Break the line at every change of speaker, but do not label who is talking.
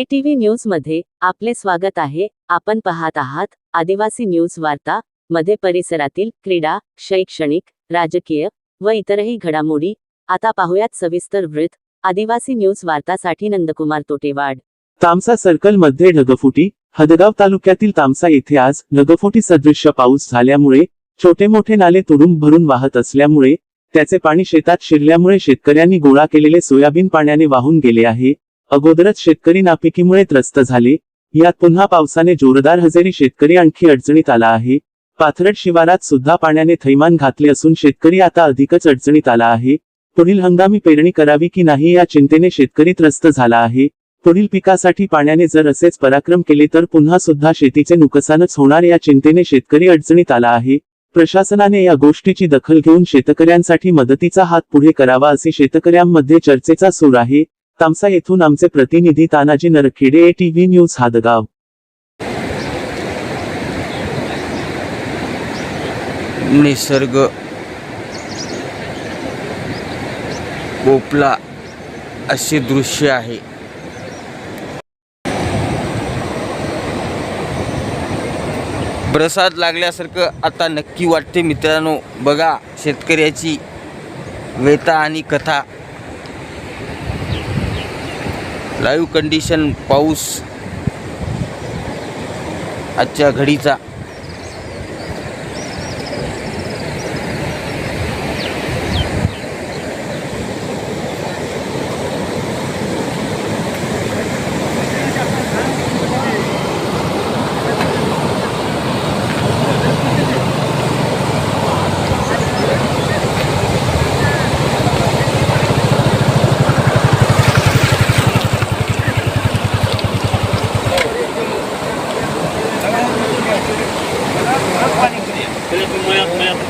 ATV न्यूजमध्ये आपले स्वागत आहे. आपण पाहत आहात आदिवासी न्यूज वार्ता मध्ये परिसरातील क्रीडा शैक्षणिक राजकीय व इतरही घडामोडी. आता पाहुयात सविस्तर वृत्त. आदिवासी न्यूज वार्तासाठी नंदकुमार तोटेवाड.
तामसा सर्कलमध्ये ढगफुटी हदगाव तालुक्यातील तामसा येथे आज ढगफुटी सदृश्य पाऊस झाल्यामुळे छोटे मोठे नाले तुडुंब भरून वाहत असल्यामुळे त्याचे पाणी शेतात शिरल्यामुळे शेतकऱ्यांनी गोळा केलेले सोयाबीन पाण्याने वाहून गेले आहे. अगोदरच शेतकरी नापिकीमुळे त्रस्त झाले. यात पुन्हा पावसाने जोरदार हजेरी शेतकरी आणखी अडचणीत आला आहे. पाथरट शिवारात सुद्धा पाण्याने थैमान घातले असून शेतकरी आता अधिकच अडचणीत आला आहे. पुढील हंगामी पेरणी करावी की नाही या चिंतेने शेतकरी त्रस्त झाला आहे. पुढील पिकासाठी पाण्याने जर असेच पराक्रम केले तर पुन्हा सुद्धा शेतीचे नुकसानच होणार या चिंतेने शेतकरी अडचणीत आला आहे. प्रशासनाने या गोष्टीची दखल घेऊन शेतकऱ्यांसाठी मदतीचा हात पुढे करावा असे शेतकऱ्यांमध्ये चर्चेचा सूर आहे. तामसा येथून आमचे प्रतिनिधी Tanaji Narkhede A TV news Hadgaon.
निसर्ग. पोपला असे दृश्य आहे. प्रसाद लागल्यासारखं आता नक्की वाटते मित्रांनो. बघा शेतकऱ्याची वेता आणि कथा. लाईव्ह कंडिशन पाऊस आजच्या घडीचा.